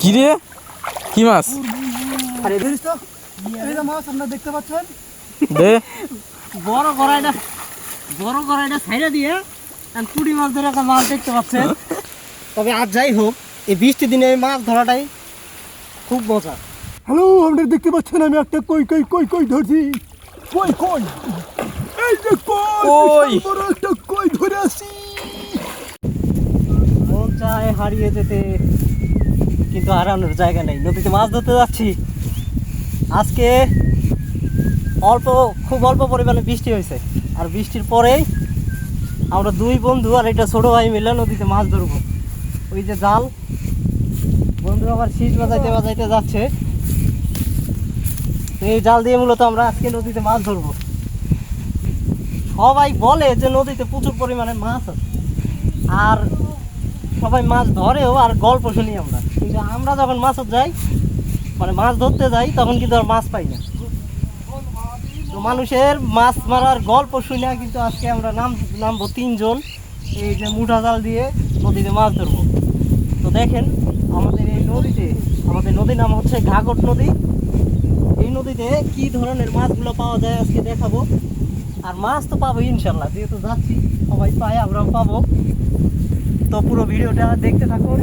কি রে কি মাছ? আরে ধরিস তো এই যে মাছ আপনারা দেখতে পাচ্ছেন? দে। বড় কড়াইটা বড় কড়াইটা ছাইড়া দিয়ে আর পুঁটি মাছ ধরে একটা মাছ দেখতে পাচ্ছেন। তবে আজ যাই হোক এই বৃষ্টির দিনে মাছ ধরাটাই খুব মজা। হ্যালো আপনারা দেখতে পাচ্ছেন আমি একটা কই কই কই কই ধরছি। কই কই? এই যে কই বড় একটা কই ধরে আসি চায় হারিয়ে যেতে। কিন্তু হারানোর জায়গা নেই। নদীতে মাছ ধরতে যাচ্ছি। আজকে অল্প, খুব অল্প পরিমাণে বৃষ্টি হয়েছে। আর বৃষ্টির পরেই আমরা দুই বন্ধু আর এটা ছোট ভাই মিলে নদীতে মাছ ধরবো। ওই যে জাল। বন্ধু আবার শীত বাজাইতে বাজাইতে যাচ্ছে। এই জাল দিয়ে মূলত আমরা আজকে নদীতে মাছ ধরবো। সবাই বলে যে নদীতে প্রচুর পরিমাণে মাছ আছে। আর সবাই মাছ ধরেও আর গল্প শুনি আমরা। কিন্তু আমরা যখন মাছত যাই মানে মাছ ধরতে যাই, তখন কিন্তু আর মাছ পাই না। তো মানুষের মাছ মারার গল্প শুনে কিন্তু আজকে আমরা নাম নামবো তিনজন। এই যে মুঠা জাল দিয়ে নদীতে মাছ ধরবো। তো দেখেন, আমাদের এই নদীতে, আমাদের নদীর নাম হচ্ছে ঘাগট নদী। এই নদীতে কি ধরনের মাছগুলো পাওয়া যায় আজকে দেখাবো। আর মাছ তো পাবো ইনশাল্লাহ, যেহেতু যাচ্ছি, সবাই পায় আমরাও পাবো। তো পুরো ভিডিওটা দেখতে থাকুন।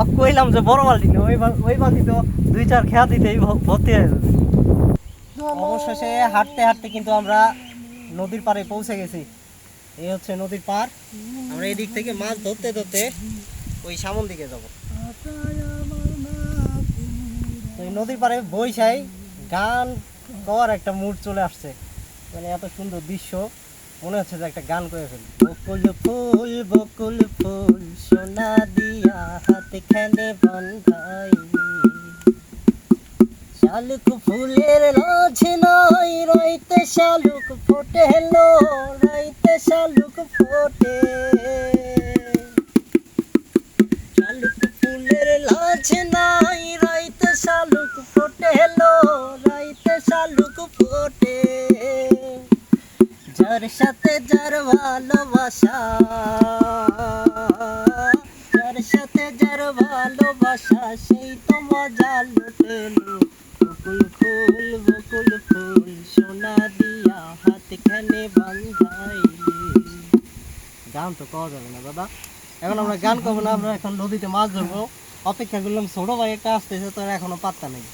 আর কইলাম যে বড় বালতি না ওই ওই বালতি তো দুই চার খেয়া দিতেই ভর্তি হয়ে যাবে। অবশেষে হাঁটতে হাঁটতে কিন্তু আমরা নদীর পাড়ে পৌঁছে গেছি। এই হচ্ছে নদীর পার আমরা এই দিক থেকে মাছ ধরতে ধরতে ওই সামন দিকে যাব। তো এই নদীর পাড়ে বৈশাই গান কর একটা মুড চলে আসছে। মানে এত সুন্দর দৃশ্য। মনে হচ্ছে যে একটা গান করে ফেলি। বকুল ফুল বকুল ফুল, সোনা দিয়া হাতে খেলে বন্ধাই। শালুক ফুলের লাঝ নাই রইতে শালুক ফোটে হেলো রইতে শালুক ফোটে। যার সাথে যার ভালোবাসা, সেই তো মজা বকুল ফুল বকুল ফুল, সোনা দিয়া হাত খানে বান্ধাইলি। গান তো পাওয়া যাবে না দাদা এখন আমরা গান করব না, আমরা এখন নদীতে মাছ ধরবো। অপেক্ষা করলাম, ছোট ভাই একটা আসতেছে, তোর এখনও পাত্তা নেই।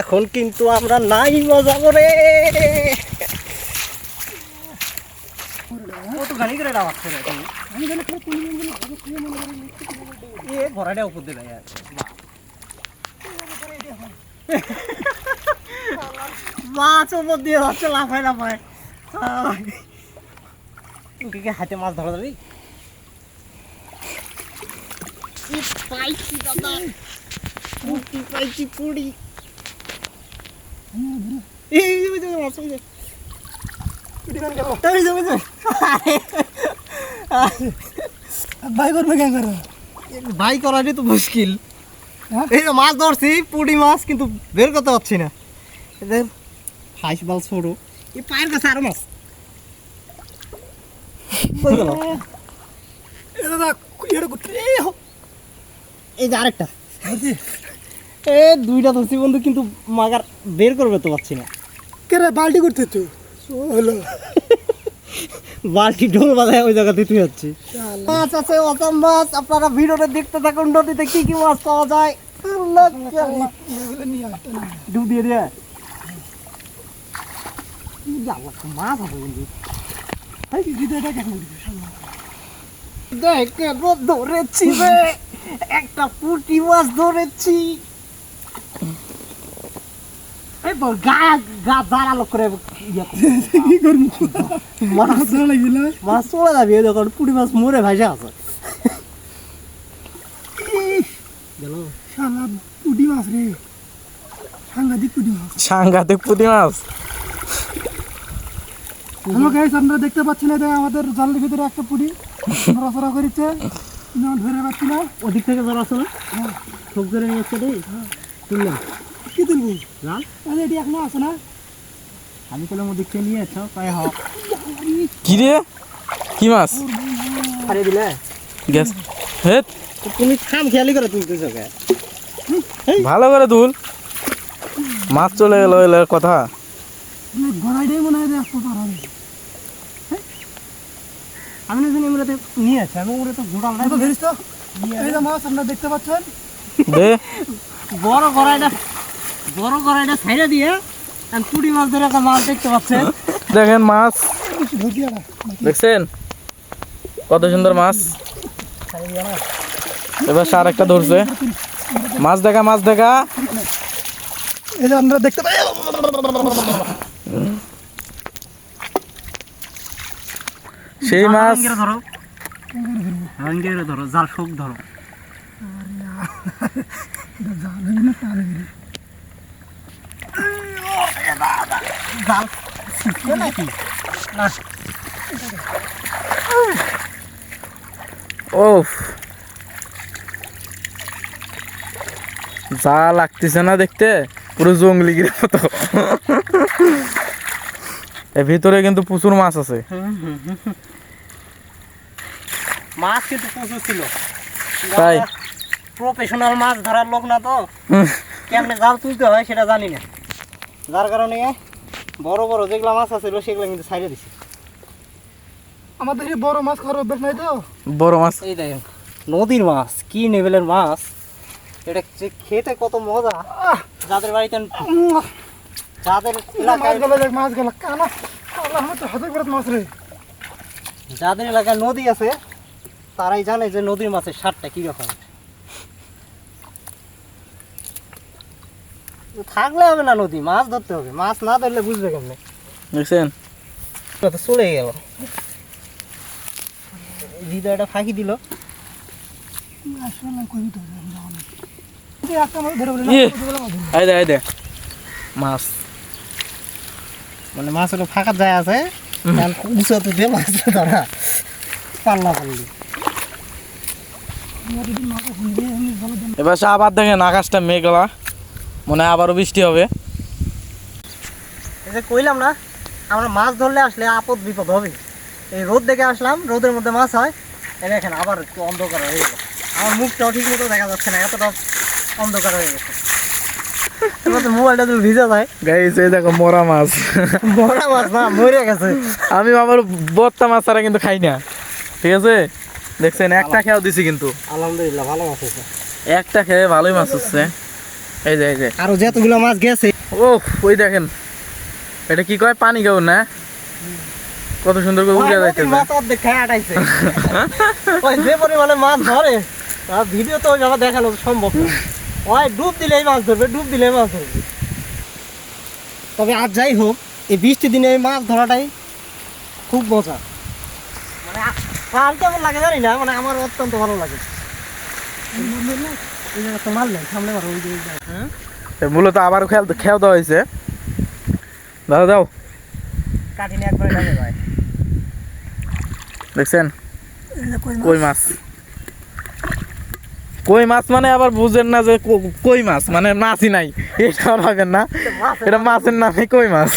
এখন কিন্তু আমরা নাই, মজা করে। করে এ ভরাটা উপর দিয়ে দেয় মাছ উপর দিয়ে যাচ্ছে লাফায় লাফায়। তুই কি হাতে মাছ ধরা যাবি পাইছি দাদা পাইছি পুড়ি এই মাছ ওই যে ওই যে, ওই যে। ভাই করবে কেন করে ভাই করাটাই তো মুশকিল। হ্যাঁ? এই যে মাছ ধরছি পুঁটি মাছ কিন্তু বের করতে পারছি না। এদের হাইস বাল ছোড়ো এই পায়ের কাছে আরও মাছ। এই যে আরেকটা। এ দুইটা ধরছি বন্ধু কিন্তু মাগার বের করবে তো পারছি না। কে রে বালতি করতে তো হলো। বালতি ঢোল বাজায় ওই জায়গাতে তুই যাচ্ছি মাছ আছে অসম মাছ। আপনারা ভিডিওটা দেখতে থাকুন নদীতে কি কি মাছ পাওয়া যায়। ডুব দিয়ে দিয়ে মাছ হবে কিন্তু। ভাই কেন করবি শালা। দেখে ধরেছি রে। একটা পুঁটি মাছ ধরেছি। এই বল গা গা দাঁড়াল করে ইয়ে করে। কি করবি? মাছ মাছ ধরা না মাছ চলে যাবে এই যখন পুঁটি মাছ মরে ভাসে আছে। গেল। শালা পুটি মাছ রে। সাংঘাতিক পুটি মাছ। সাংঘাতিক পুঁটি মাছ? হ্যালো গাইস আপনারা দেখতে পাচ্ছেন এটা আমাদের জলের ভিতরে একটা পুটি নড়াচড়া করেছে ধরে পাচ্ছি না। ওদিক থেকে যারা আছে না? সব নিয়ে আসছে তুললাম কি তুলবো জাল আরে এটি এখনও আছে না? আমি কইলাম ওদিক নিয়ে এসো কয় হ কি রে? কি মাছ? ছাড়িয়ে দিলে। গ্যাস। হেট। তুমি খাম খেয়ালি করে তুলতেছো কে ভালো করে তুল মাছ চলে গেল এলে কথা। গড়াইটাই মনে হয় একশো পার হবে। আমি না জানি আমরা নিয়ে আসি আমি ওরা তো ঘোড়াল নাই তো ধরিস তো? এই যে মাছ আপনারা দেখতে পাচ্ছেন? দে। বড় কড়াইটা বড় কড়াইটা ছাইড়া দিয়ে আর পুঁটি মাছ ধরে একটা মাছ দেখতে পাচ্ছেন দেখেন মাছ। দেখছেন? কত সুন্দর মাছ। এবার সার একটা ধরছে। মাছ দেখা মাছ দেখা। এই যে আপনারা দেখতে পাই সেই মাছ। ধরো। ধরো জাল শোক ধরো। জাল না টান হবি জাল শিখছে নাকি? না। ও যা লাগতেছে না দেখতে পুরো জঙ্গলি গিরে মতো। এর ভিতরে কিন্তু প্রচুর মাছ আছে। মাছ কিন্তু প্রচুর ছিল। তাই? প্রফেশনাল মাছ ধরার লোক না তো কেমনে জাল তুলতে হয় সেটা জানি না। যার কারণে বড় বড় যেগুলা মাছ আছে সেগুলো কিন্তু ছাইড়ে দিছি। আমাদের বড় মাছ খাওয়ার অভ্যাস নাই তো? বড় মাছ? এই দেখেন নদীর মাছ কি লেভেলের মাছ। এটা যে খেতে কত মজা। যাদের বাড়িতে যাদের মাছ এলাকায় গেল মাছ গেল কানা। কালা আমার তো হাতে মাছ রে। যাদের এলাকায় নদী আছে তারাই জানে যে নদীর মাছের স্বাদটা কীরকম। থাকলে হবে না নদী মাছ ধরতে হবে। মাছ না ধরলে বুঝবে কেমনে? দেখছেন? তো চলে গেল। হৃদয়টা ফাঁকি দিল। মাছ ইয়ে। না মাছ। মানে ফাঁকা যায় আছে। উঁচাতে দিয়ে মাছ ধরা পাল্লা পাল্লি। এবার আবার দেখেন আকাশটা মেঘলা। মনে হয় আবারও বৃষ্টি হবে। এই যে কইলাম না আমরা মাছ ধরলে আসলে আপদ বিপদ হবে এই রোদ দেখে আসলাম রোদের মধ্যে মাছ হয়। এই দেখেন আবার একটু অন্ধকার হয়ে গেল আমার মুখটাও ঠিক মতো দেখা যাচ্ছে না এতটা অন্ধকার হয়ে গেছে। মোবাইলটা তুমি ভিজে যায়। গাইস এই দেখো মরা মাছ। বড় মাছ না মরে গেছে। আমি আমার বত্তা মাছ ছাড়া কিন্তু খাই না। ঠিক আছে? দেখছেন একটা খেয়াও দিছি কিন্তু। আলহামদুলিল্লাহ ভালো মাছ একটা খেয়ে ভালোই মাছ হচ্ছে। এই যে এই যে। আরও যতগুলো মাছ গেছে। ও ওই দেখেন। এটা কি কয়? পানি গাও না? কত সুন্দর করে উড়ে যাইতেছে। মাছ অর্ধেক খায় আটাইছে। ওই যে পরিমাণে মাছ ধরে আর ভিডিও তো ওইভাবে দেখানো সম্ভব না। ওই ডুব দিলেই মাছ ধরবে ডুব দিলেই মাছ ধরবে। তবে আর যাই হোক এই বৃষ্টির দিনে এই মাছ ধরাটাই খুব মজা। মানে কেমন লাগে জানি না মানে আমার অত্যন্ত ভালো লাগে। হ্যাঁ? এ মূলত আবার খেয়াল দেওয়া হয়েছে। দাদা দাও। দেখছেন? কই মাছ? কই মাছ? মানে আবার বুঝেন না যে কো- কই মাছ? মানে মাছই নাই। এটা ভাবেন না। এটা মাছের নামে কই মাছ?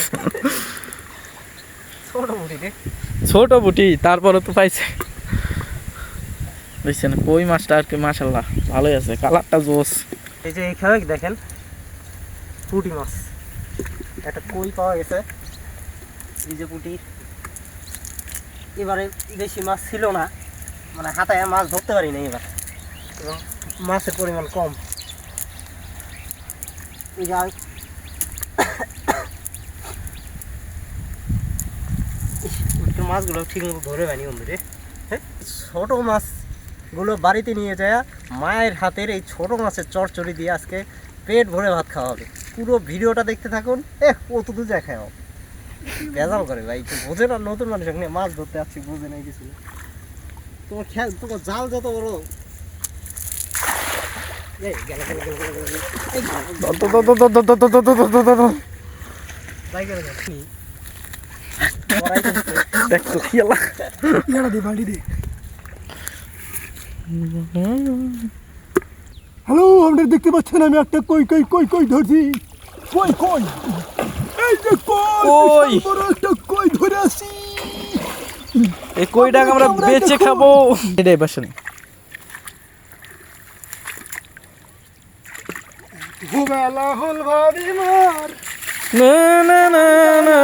ছোট বুটি তারপরে তো পাইছে। বুঝছেন কই মাছটা আর কি মাসাল্লাহ ভালোই আছে, কালারটা জোস। এই যে এইখানে দেখেন, পুঁটি মাছ। একটা কই পাওয়া গেছে। এই যে পুঁটি। এবারে বেশি মাছ ছিল না মানে হাতায় মাছ ধরতে পারি না এবার। এবং মাছের পরিমাণ কম। এই যে মাছগুলো ঠিক মতো ধরে পাইনি বন্ধুরে হ্যাঁ? ছোট মাছগুলো বাড়িতে নিয়ে যায় মায়ের হাতের এই ছোট মাছের চড়চড়ি দিয়ে আজকে পেট ভরে ভাত খাওয়া হবে পুরো ভিডিওটা দেখতে থাকুন এ কত দূর যায় খাও বেজাল করে ভাই তো বোঝে না নতুন মানুষ নিয়ে মাছ ধরতে আসছি বোঝে নাই কিছু তোমার খেয়াল তোমার জাল যত বড় দেখ গেল, গেল, গেল, গেল, গেল, গেল। গেল, গেল, গেল, গেল। দেখতো খেলা দে বাড়ি দে হ্যালো আপনি দেখতে পাচ্ছেন আমি একটা কই কই কই কই ধরছি। কই কই? এই যে কই বড় একটা কই ধরে আসি এই কইটাকে আমরা বেচে খাব। এটাই বসেন। হল মার। না না না না।